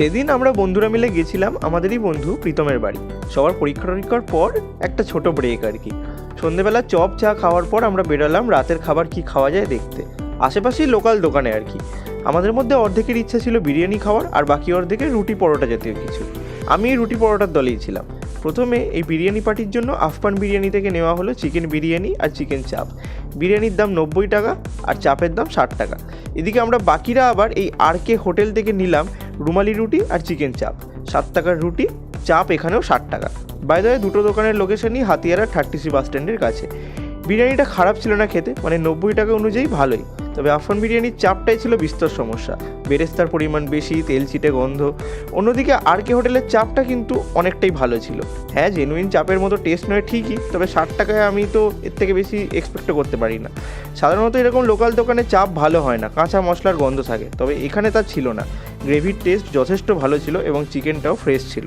সেদিন আমরা বন্ধুরা মিলে গেছিলাম আমাদেরই বন্ধু প্রীতমের বাড়ি। সবার পরীক্ষা টরীক্ষার পর একটা ছোট ব্রেক আর কি। সন্ধেবেলা চপ, চা খাওয়ার পর আমরা বেরোলাম রাতের খাবার কি খাওয়া যায় দেখতে। আশেপাশেই লোকাল দোকানে আর কি। আমাদের মধ্যে অর্ধেকের ইচ্ছা ছিল বিরিয়ানি খাওয়ার আর বাকি অর্ধেকের রুটি পরোটা জাতীয় কিছু। আমি রুটি পরোটার দলেই ছিলাম। প্রথমে এই বিরিয়ানি পার্টির জন্য আফগান বিরিয়ানি থেকে নেওয়া হলো চিকেন বিরিয়ানি আর চিকেন চাপ। বিরিয়ানির দাম নব্বই টাকা আর চাপের দাম ষাট টাকা। এদিকে আমরা বাকিরা আবার এই আর কে হোটেল থেকে নিলাম রুমালি রুটি আর চিকেন চাপ। সাত টাকার রুটি, চাপ এখানেও ষাট টাকা। বাইরে দুটো দোকানের লোকেশনই হাতিয়ারা থার্টি সি বাস স্ট্যান্ডের কাছে। বিরিয়ানিটা খারাপ ছিল না খেতে মানে নব্বই টাকা অনুযায়ী ভালোই। তবে আফগান বিরিয়ানির চাপটাই ছিল বিস্তর সমস্যা। বেরেস্তার পরিমাণ বেশি, তেল চিটে গন্ধ। অন্যদিকে আর কে হোটেলের চাপটা কিন্তু অনেকটাই ভালো ছিল। হ্যাঁ জেনুইন চাপের মতো টেস্ট নয় ঠিকই, তবে ষাট টাকায় আমি তো এর থেকে বেশি এক্সপেক্টও করতে পারি না। সাধারণত এরকম লোকাল দোকানে চাপ ভালো হয় না, কাঁচা মশলার গন্ধ থাকে, তবে এখানে তা ছিল না। গ্রেভির টেস্ট যথেষ্ট ভালো ছিল এবং চিকেনটাও ফ্রেশ ছিল।